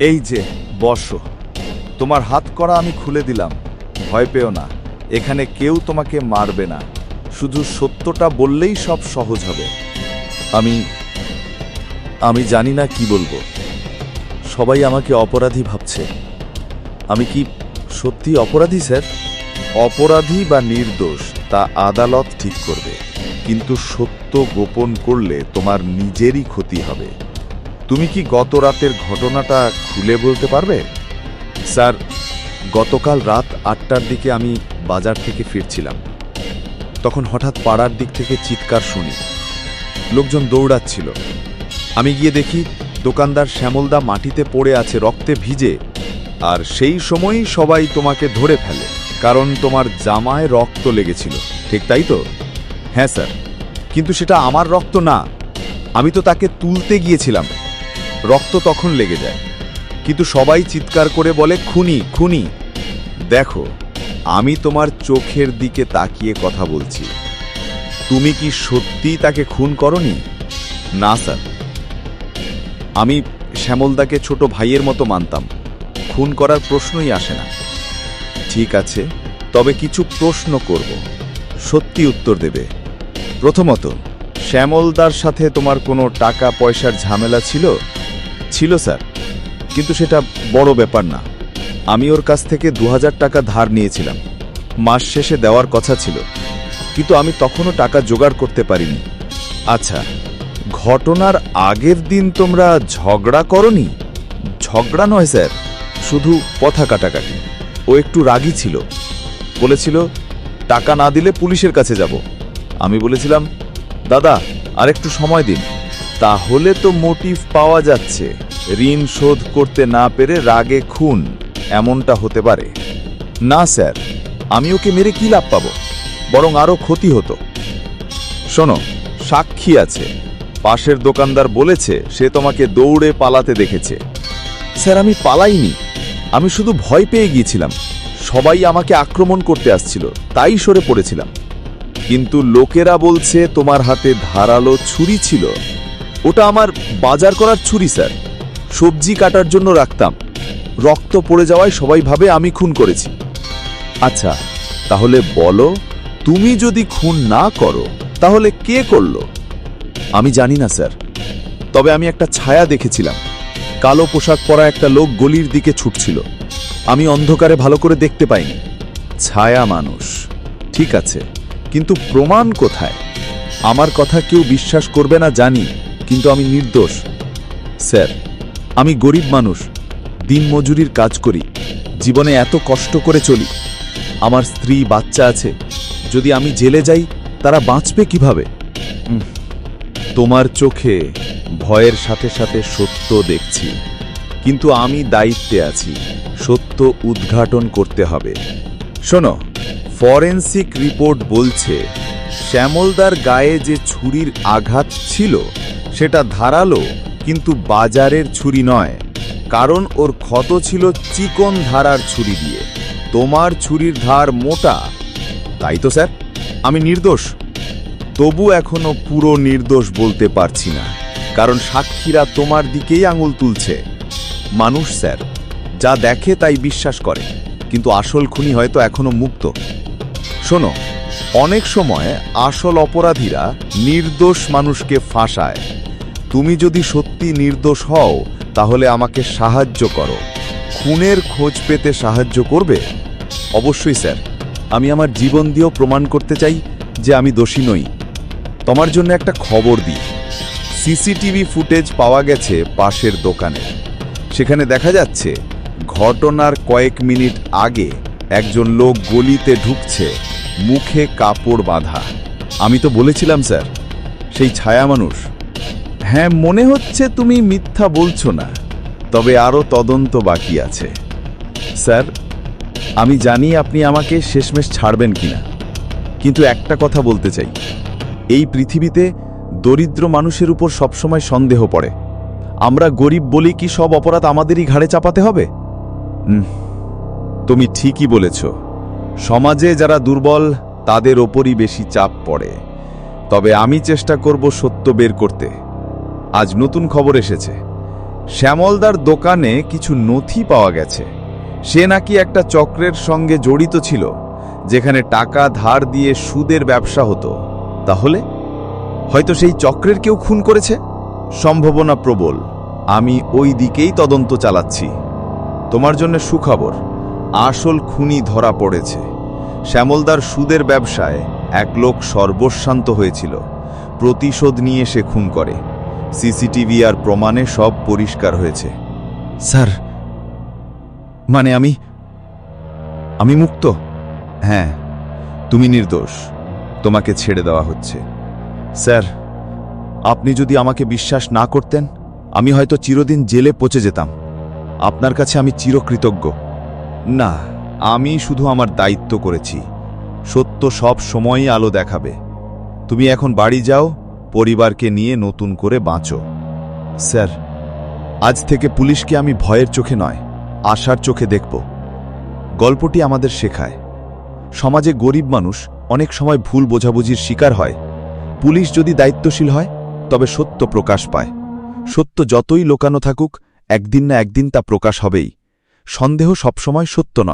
এই যে, বসো। তোমার হাত করা আমি খুলে দিলাম। ভয় পেও না, এখানে কেউ তোমাকে মারবে না। শুধু সত্যটা বললেই সব সহজ হবে। আমি আমি জানি না কি বলব। সবাই আমাকে অপরাধী ভাবছে। আমি কি সত্যি অপরাধী, স্যার? অপরাধী বা নির্দোষ, তা আদালত ঠিক করবে। কিন্তু সত্য গোপন করলে তোমার নিজেরই ক্ষতি হবে। তুমি কি গত রাতের ঘটনাটা খুলে বলতে পারবে? স্যার, গতকাল রাত আটটার দিকে আমি বাজার থেকে ফিরছিলাম। তখন হঠাৎ পাড়ার দিক থেকে চিৎকার শুনি। লোকজন দৌড়াচ্ছিল। আমি গিয়ে দেখি দোকানদার শ্যামলদা মাটিতে পড়ে আছে, রক্তে ভিজে। আর সেই সময়ই সবাই তোমাকে ধরে ফেলে, কারণ তোমার জামায় রক্ত লেগেছিল। ঠিক তাই তো? হ্যাঁ স্যার। কিন্তু সেটা আমার রক্ত না। আমি তো তাকে তুলতে গিয়েছিলাম। রক্ত তখন লেগে যায়। কিন্তু সবাই চিৎকার করে বলে, খুনি খুনি, দেখো, আমি তোমার চোখের দিকে তাকিয়ে কথা বলছি। তুমি কি সত্যি তাকে খুন করনি? না, স্যার। আমি শ্যামলদাকে ছোট ভাইয়ের মতো মানতাম। খুন করার প্রশ্নই আসে না। ঠিক আছে, তবে কিছু প্রশ্ন করব। সত্যি উত্তর দেবে। প্রথমত, শ্যামলদার সাথে তোমার কোনো টাকা পয়সার ঝামেলা ছিল? ছিল, স্যার। কিন্তু সেটা বড় ব্যাপার না। আমি ওর কাছ থেকে দু হাজার টাকা ধার নিয়েছিলাম। মাস শেষে দেওয়ার কথা ছিল। কিন্তু আমি তখনও টাকা জোগাড় করতে পারিনি। আচ্ছা ঘটনার আগের দিন তোমরা ঝগড়া করনি? ঝগড়া নয়, স্যার। শুধু কথা কাটাকাটি। ও একটু রাগী ছিল। বলেছিল, টাকা না দিলে পুলিশের কাছে যাব। আমি বলেছিলাম, দাদা, আরেকটু সময় দিন। তাহলে তো মোটিভ পাওয়া যাচ্ছে। ঋণ শোধ করতে না পেরে রাগে খুন, এমনটা হতে পারে। না, স্যার, আমি ওকে মেরে কি লাভ পাবো? বরং আরও ক্ষতি হতো। শোনো, সাক্ষী আছে। পাশের দোকানদার বলেছে, সে তোমাকে দৌড়ে পালাতে দেখেছে। স্যার, আমি পালাইনি। আমি শুধু ভয় পেয়ে গিয়েছিলাম। সবাই আমাকে আক্রমণ করতে আসছিল, তাই সরে পড়েছিলাম। কিন্তু লোকেরা বলছে, তোমার হাতে ধারালো ছুরি ছিল। ওটা আমার বাজার করার ছুরি, স্যার। সবজি কাটার জন্য রাখতাম। রক্ত পড়ে যাওয়ায় সবাই ভাবে আমি খুন করেছি। আচ্ছা তাহলে বলো, তুমি যদি খুন না করো, তাহলে কে করল? আমি জানি না, স্যার। তবে আমি একটা ছায়া দেখেছিলাম। কালো পোশাক পরা একটা লোক গলির দিকে ছুটছিল। আমি অন্ধকারে ভালো করে দেখতে পাইনি। ছায়া মানুষ। ঠিক আছে, কিন্তু প্রমাণ কোথায়? আমার কথা কেউ বিশ্বাস করবে না জানি। কিন্তু আমি নির্দোষ। স্যার, আমি গরিব মানুষ। দিন মজুরির কাজ করি। জীবনে এত কষ্ট করে চলি। আমার স্ত্রী, বাচ্চা আছে। যদি আমি জেলে যাই, তারা বাঁচবে কীভাবে? তোমার চোখে ভয়ের সাথে সাথে সত্য দেখছি। কিন্তু আমি দায়িত্বে আছি। সত্য উদ্ঘাটন করতে হবে। শোনো, ফরেন্সিক রিপোর্ট বলছে, শ্যামলদার গায়ে যে ছুরির আঘাত ছিল সেটা ধারালো, কিন্তু বাজারের ছুরি নয়, কারণ ওর ক্ষত ছিল চিকন ধারার ছুরি দিয়ে। তোমার ছুরির ধার মোটা। তাই তো, স্যার? আমি নির্দোষ। তবু এখনও পুরো নির্দোষ বলতে পারছি না, কারণ সাক্ষীরা তোমার দিকেই আঙুল তুলছে। মানুষ, স্যার, যা দেখে তাই বিশ্বাস করে, কিন্তু আসল খুনি হয়তো এখনও মুক্ত। শোনো, অনেক সময় আসল অপরাধীরা নির্দোষ মানুষকে ফাঁসায় তুমি যদি সত্যি নির্দোষ হও, তাহলে আমাকে সাহায্য করো। খুনের খোঁজ পেতে সাহায্য করবে? অবশ্যই, স্যার। আমি আমার জীবন দিয়েও প্রমাণ করতে চাই যে আমি দোষী নই। তোমার জন্য একটা খবর দিই। সিসিটিভি ফুটেজ পাওয়া গেছে পাশের দোকানে। সেখানে দেখা যাচ্ছে, ঘটনার কয়েক মিনিট আগে একজন লোক গলিতে ঢুকছে, মুখে কাপড় বাঁধা। আমি তো বলেছিলাম, স্যার, সেই ছায়া মানুষ। হ্যাঁ মনে হচ্ছে তুমি মিথ্যা বলছো না, তবে আরও তদন্ত বাকি আছে। স্যার, আমি জানি আপনি আমাকে শেষমেশ ছাড়বেন কিনা কিন্তু একটা কথা বলতে চাই। এই পৃথিবীতে দরিদ্র মানুষের উপর সবসময় সন্দেহ পড়ে। আমরা গরিব বলি কি সব অপরাধ আমাদেরই ঘাড়ে চাপাতে হবে? তুমি ঠিকই বলেছ। সমাজে যারা দুর্বল, তাদের ওপরই বেশি চাপ পড়ে। তবে আমি চেষ্টা করব সত্য বের করতে। আজ নতুন খবর এসেছে। শ্যামলদার দোকানে কিছু নথি পাওয়া গেছে। সে নাকি একটা চক্রের সঙ্গে জড়িত ছিল, যেখানে টাকা ধার দিয়ে সুদের ব্যবসা হতো। তাহলে? হয়তো সেই চক্রের কেউ খুন করেছে? সম্ভাবনা প্রবল। আমি ওই দিকেই তদন্ত চালাচ্ছি। তোমার জন্য সুখবর, আসল খুনি ধরা পড়েছে। শ্যামলদার সুদের ব্যবসায় এক লোক সর্বশান্ত হয়েছিল। প্রতিশোধ নিয়ে সে খুন করে। সিসিটিভি আর প্রমাণে সব পরিষ্কার হয়েছে। স্যার মানে আমি আমি মুক্ত? হ্যাঁ তুমি নির্দোষ। তোমাকে ছেড়ে দেওয়া হচ্ছে। স্যার, আপনি যদি আমাকে বিশ্বাস না করতেন, আমি হয়তো চিরদিন জেলে পচে যেতাম। আপনার কাছে আমি চিরকৃতজ্ঞ। না, আমি শুধু আমার দায়িত্ব করেছি। সত্য সব সময়ই আলো দেখাবে। তুমি এখন বাড়ি যাও পরিবারকে নিয়ে নতুন করে বাঁচো। স্যার, আজ থেকে পুলিশকে আমি ভয়ের চোখে নয়, আশার চোখে দেখব। গল্পটি আমাদের শেখায়। সমাজে গরিব মানুষ অনেক সময় ভুল বোঝাবুঝির শিকার হয়। পুলিশ যদি দায়িত্বশীল হয়, তবে সত্য প্রকাশ পায়। সত্য যতই লোকানো থাকুক, একদিন না একদিন তা প্রকাশ হবেই। সন্দেহ সবসময় সত্য নয়।